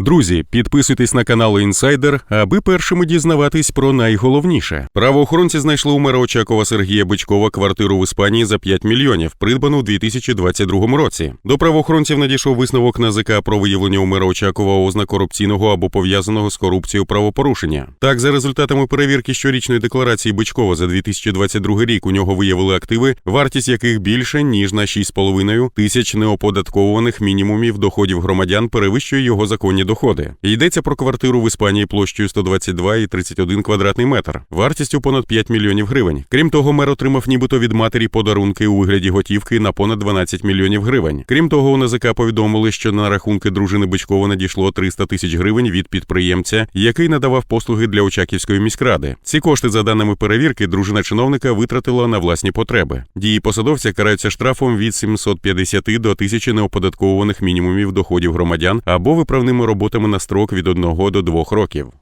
Друзі, підписуйтесь на канал Інсайдер, аби першими дізнаватись про найголовніше. Правоохоронці знайшли у мера Очакова Сергія Бичкова квартиру в Іспанії за 5 мільйонів, придбану у 2022 році. До правоохоронців надійшов висновок НАЗК про виявлення у мера Очакова ознак корупційного або пов'язаного з корупцією правопорушення. Так, за результатами перевірки щорічної декларації Бичкова за 2022 рік у нього виявили активи, вартість яких більше ніж на 6,5 тисяч неоподатковуваних мінімумів доходів громадян перевищує його законні доходи. Йдеться про квартиру в Іспанії площею 122 і 31 квадратний метр, вартістю понад 5 мільйонів гривень. Крім того, мер отримав нібито від матері подарунки у вигляді готівки на понад 12 мільйонів гривень. Крім того, у НАЗК повідомили, що на рахунки дружини Бичкова надійшло 300 тисяч гривень від підприємця, який надавав послуги для Очаківської міськради. Ці кошти, за даними перевірки, дружина чиновника витратила на власні потреби. Дії посадовця караються штрафом від 750 до 1000 неоподатковуваних мінімумів доходів громадян або виправними роботами на строк від 1 до 2 років.